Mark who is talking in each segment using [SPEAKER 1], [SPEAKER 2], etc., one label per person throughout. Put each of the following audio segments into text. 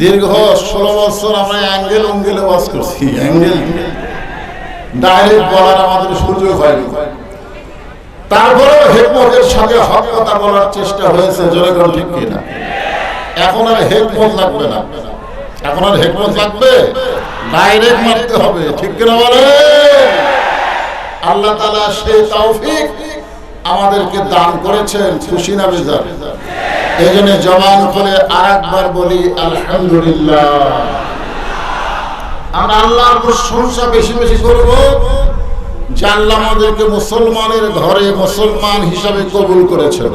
[SPEAKER 1] দীর্ঘ ষোলো বছর আমরা অ্যাঙ্গেল উঙ্গেলে বাস করছি, অ্যাঙ্গেল। ডাইরেক্ট বলার আমাদের সুযোগ হয়নি। তারপরেও হেকমতের সাথে হক কথা বলার চেষ্টা হয়েছে জনগণ ঠিক কিনা? এখন আর হেকমত লাগবে না। এখন আর হেকমত লাগবে? ডাইরেক্ট মারতে হবে, ঠিক কিনা বলে আল্লাহ তালা সেই তৌফিক আমাদেরকে দান করেছেন, খুশি না বেজার? এই জন্য জবান করে আর একবার বলি, আলহামদুলিল্লাহ। আমরা আল্লাহর প্রশংসা বেশি বেশি করব, যে আল্লাহ আমাদেরকে মুসলমানের ঘরে মুসলমান হিসাবে কবুল করেছেন।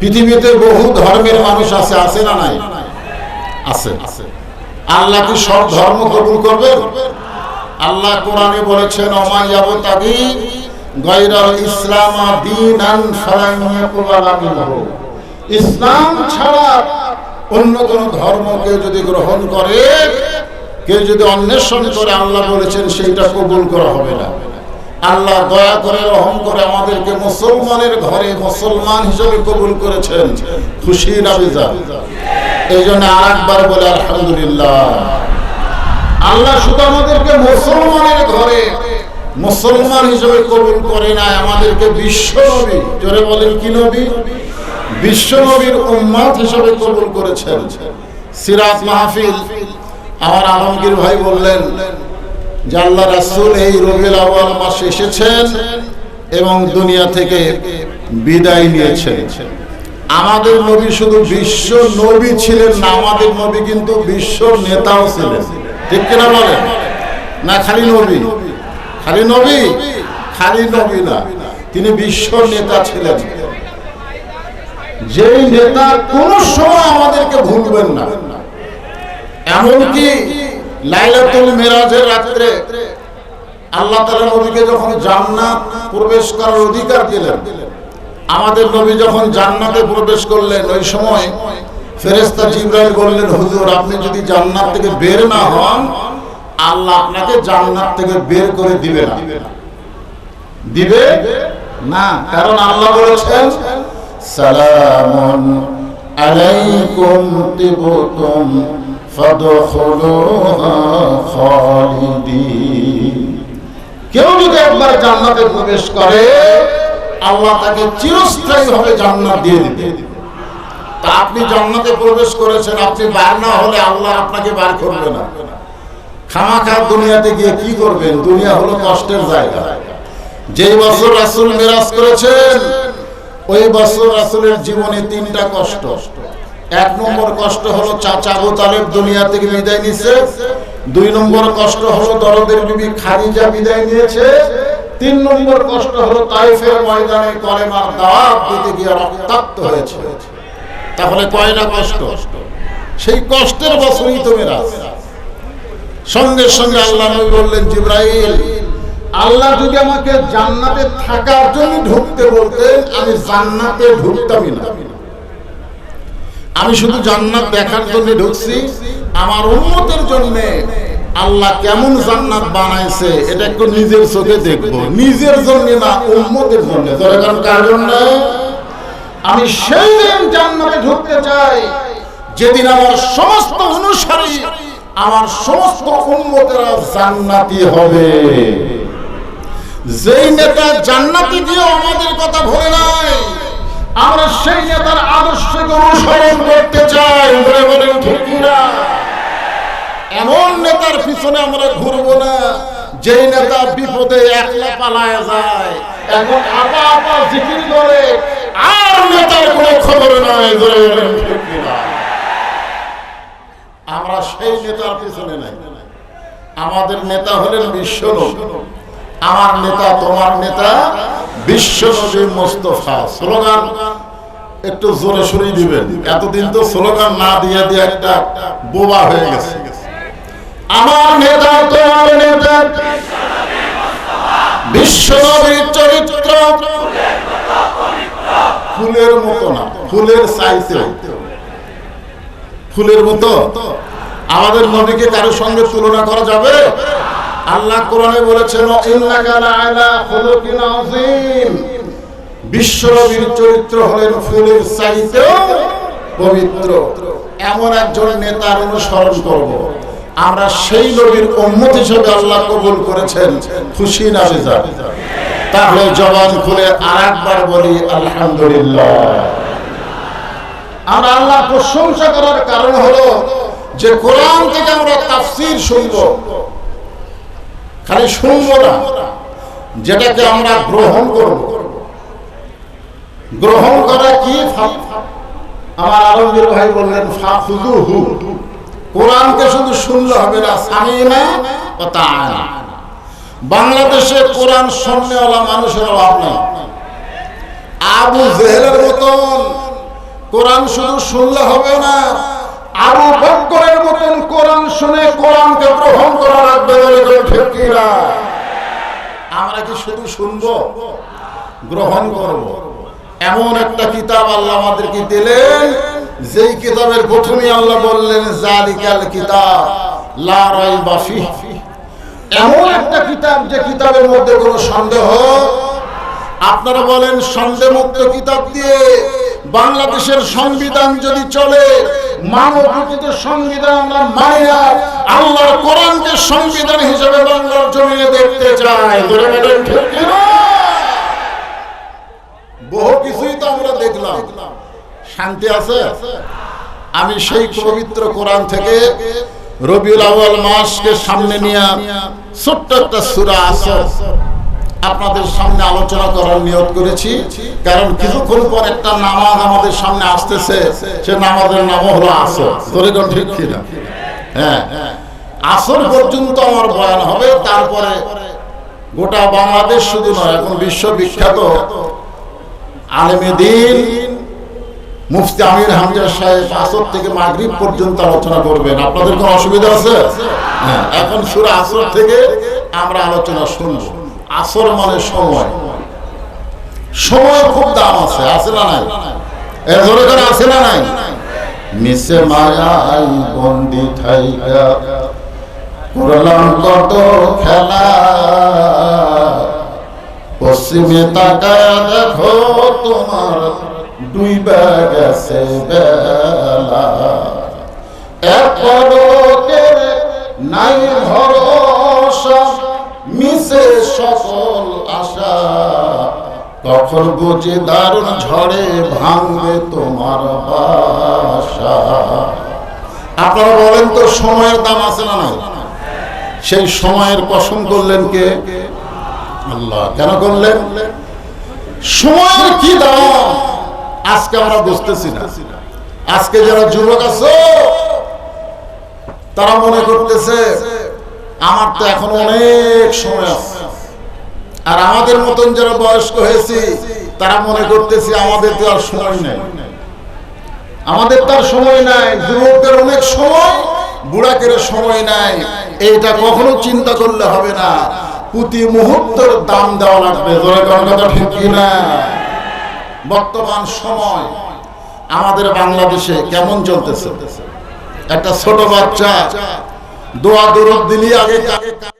[SPEAKER 1] পৃথিবীতে বহু ধর্মের মানুষ আছে আছে না নাই? আছে। আল্লাহ কি সব ধর্ম কবুল করবে আল্লাহ কোরআনে বলেছেন অমাইয়াব তাবি গায়রাল ইসলাম ছাড়া অন্য কোন ধর্ম ধর্মকে যদি গ্রহণ করে, কেউ যদি অন্বেষণ করে, আল্লাহ বলেছেন সেইটা কবুল করা হবে না। আল্লাহ দয়া করে, রহম করে আমাদেরকে মুসলমানের ঘরে মুসলমান হিসেবে কবুল করেছেন। খুশি নাবিজা এই জন্য আর বলে আলহামদুলিল্লাহ। আল্লাহ শুধু আমাদেরকে মুসলমান হিসেবে কবুল করে নাই আমাদেরকে বিশ্ব নবী। জোরে বলেন, কি নবী? বিশ্ব নবীর উম্মাদ হিসেবে কবুল করেছেন। সিরাত মাহফিল, আমার আলমগীর ভাই বললেন, যে আল্লাহ রাসূল এই রবিউল আউয়াল মাসে এসেছেন এবং দুনিয়া থেকে বিদায় নিয়েছেন। আমাদের নবী শুধু বিশ্ব নবী ছিলেন না, আমাদের নবী কিন্তু বিশ্ব নেতাও ছিলেন। ঠিক কিনা বলেন? না খালি নবী? খালি নবী? খালি নবী না। তিনি বিশ্ব নেতা ছিলেন। যেই নেতা কোন সময় আমাদেরকে ভুলবেন না। এমনকি লাইলাতুল মেরাজের রাত্রে আল্লাহ তাআলা নবীকে যখন জান্নাত প্রবেশ করার অধিকার দিলেন, আমাদের নবী যখন জান্নাতে প্রবেশ করলেন, ওই সময় ফেরেশতা জিবরাইল বললেন, হুজুর, আপনি যদি জান্নাত থেকে বের না হন আল্লাহ আপনাকে জান্নাত থেকে বের করে দিবে না। দিবে? না। কারণ আল্লাহ বলেছেন, সালামুন আলাইকুম তিবতুম ফাদখুলুহা খালিদিন। কেউ যদি একবার জান্নাতে প্রবেশ করে, আল্লাহ তাকে চিরস্থায়ী ভাবে জান্নাত দিয়ে দিবে। তা আপনি জান্নাতে প্রবেশ করেছেন, আপনি বার না হলে আল্লাহ আপনাকে বার করবে না। খামাখা দুনিয়াতে গিয়ে কি করবেন? দুনিয়া হলো কষ্টের জায়গা। যেই বছর রাসূল মিরাজ করেছেন, ওই বছর রাসূলের জীবনে তিনটা কষ্ট। এক নম্বর কষ্ট হলো চাচা আবু তালেব দুনিয়া থেকে বিদায় নিয়েছে। দুই নম্বর কষ্ট হলো দরদের বিবি খাদিজা বিদায় নিয়েছে। তিন নম্বর কষ্ট হলো তাইফের ময়দানে কলেমার দাওয়াত দিতে গিয়ে রক্তাক্ত হয়েছে। তাহলে কয়টা কষ্ট? সেই কষ্টের বছরই তো মেরাজ। সঙ্গে সঙ্গে আল্লাহ নবী বললেন, জিব্রাইল, আল্লাহ যদি আমাকে জান্নাতে থাকার জন্য ঢুকতে বলতেন, আমি জান্নাতে ঢুকতামই না। আমি শুধু জান্নাত দেখার জন্য ঢুকছি। আমার উন্মতের জন্য আল্লাহ কেমন জান্নাত বানাইছে, এটা একটু নিজের চোখে দেখব। নিজের জন্য না উন্মতের জন্য। কার জন্য? আমি সেই দিন জান্নাতে ঢুকতে চাই, যেদিন আমার সমস্ত অনুসারী আমার সমস্ত উন্মতেরা জান্নাতি হবে। যেই নেতা জান্নাতি দিয়েও আমাদের কথা ভুলে নাই, আমরা সেই নেতার আদর্শকে অনুসরণ করতে চাই, বলে বলেন, ঠিক না এমন নেতার পিছনে আমরা ঘুরবো না, যেই নেতা বিপদে একলা পালায় যায়, এখন আপা আপা জিকির করে, আর নেতার কোনো খবর নাই, বলে বলেন, ঠিক না আমরা সেই নেতার পিছনে নাই। আমাদের নেতা হলেন বিশ্ব আমার নেতা, তোমার নেতা বিশ্ব মোস্তফা। স্লোগান একটু জোরে সরিয়ে দিবেন। এতদিন তো স্লোগান না দিয়ে দিয়ে একটা বোবা হয়ে গেছে। আমার নেতা, তোমার নেতা বিশ্ব চরিত্র ফুলের মতো না, ফুলের চাইতে ফুলের মতো। আমাদের নবীকে কারোর সঙ্গে তুলনা করা যাবে? আল্লাহ কোরআনে বলেছেন বিশ্বনবীর চরিত্র হলেন ফুলের পবিত্র। এমন একজন নেতার অনুসরণ করব। আমরা সেই নবীর উম্মত হিসেবে আল্লাহ কবুল করেছেন। খুশি না তাহলে জবান খুলে আর একবার বলি, আলহামদুলিল্লাহ। আমরা আল্লাহ প্রশংসা করার কারণ হলো যে কোরআন থেকে আমরা তাফসীর শুনব। খালি শুনব না, যেটাকে আমরা গ্রহণ করব। গ্রহণ করা কি আমার আলমগীর ভাই বললেন কোরআনকে শুধু শুনলে হবে না বাংলাদেশে কোরআন শুননেওয়ালা মানুষের অভাব নাই। আবু জেহেলের মতন কোরআন শুধু শুনলে হবে না আবু বক্করের মতন কোরআন শুনে কোরআনকে গ্রহণ করা লাগবে আমরা কি শুধু শুনব? গ্রহণ করব। এমন একটা কিতাব আল্লাহ আমাদেরকে দিলেন, যেই কিতাবের প্রথমে আল্লাহ বললেন, জালিকাল কিতাব, লা রাইবা ফিহ। এমন একটা কিতাব যে কিতাবের মধ্যে কোনো সন্দেহ? আপনারা বলেন সন্দেহ মুক্ত কিতাব দিয়ে বাংলাদেশের সংবিধান যদি চলে সংবিধান কোরআনকে সংবিধান হিসেবে বাংলার জমিনে দেখতে? বহু কিছুই তো আমরা দেখলাম। শান্তি আছে? আমি সেই পবিত্র কোরআন থেকে রবিউল আউয়াল মাসকে সামনে নিয়ে ছোট্ট একটা সূরা আসর আপনাদের সামনে আলোচনা করার নিয়ত করেছি। কারণ কিছুক্ষণ পর একটা নামাজ আমাদের সামনে আসতেছে সে নামাজের নাম হলো আসর। ধরে ঠিক কিনা? হ্যাঁ। আসর পর্যন্ত আমার বয়ান হবে তারপরে গোটা বাংলাদেশ শুধু নয় এখন বিশ্ববিখ্যাত আলেমে দিন মুফতি আমির হামজা সাহেব আসর থেকে মাগরিব পর্যন্ত আলোচনা করবেন। আপনাদের কোনো অসুবিধা আছে? হ্যাঁ, এখন সুরা আসর থেকে আমরা আলোচনা শুনব। আসর মানে সময়। সময় খুব দাম আছে আছে না নাই? এর করে আছে না নাই? মিশে মায়াই বন্দি থাইকা। করলাম কত খেলা। পশ্চিমে তাকায় দেখো, তোমার ডুইবা গেছে বেলা। এক নাই মিশে সকল আশা। কখন বুঝি দারুণ ঝড়ে ভাঙবে তোমার বাসা। আপনারা বলেন তো, সময়ের দাম আছে না নাই? সেই সময়ের কসম করলেন কে? আল্লাহ। কেন করলেন? সময়ের কি দাম? আজকে আমরা বুঝতেছি না। আজকে যারা যুবক আছে, তারা মনে করতেছে আমার তো এখন অনেক সময় আছে। আর আমাদের মতন যারা বয়স্ক হয়েছি, তারা মনে করতেছি আমাদের তো আর সময় নেই। আমাদের তার সময় নাই, যুবকদের অনেক সময় বুড়াকের সময় নাই। এইটা কখনো চিন্তা করলে হবে না। প্রতি মুহূর্তের দাম দেওয়া লাগবে। কোন কথা ঠিক কি না বর্তমান সময় আমাদের বাংলাদেশে কেমন চলতেছে? একটা ছোট বাচ্চা দোয়া দরদ দিলি আগে আগে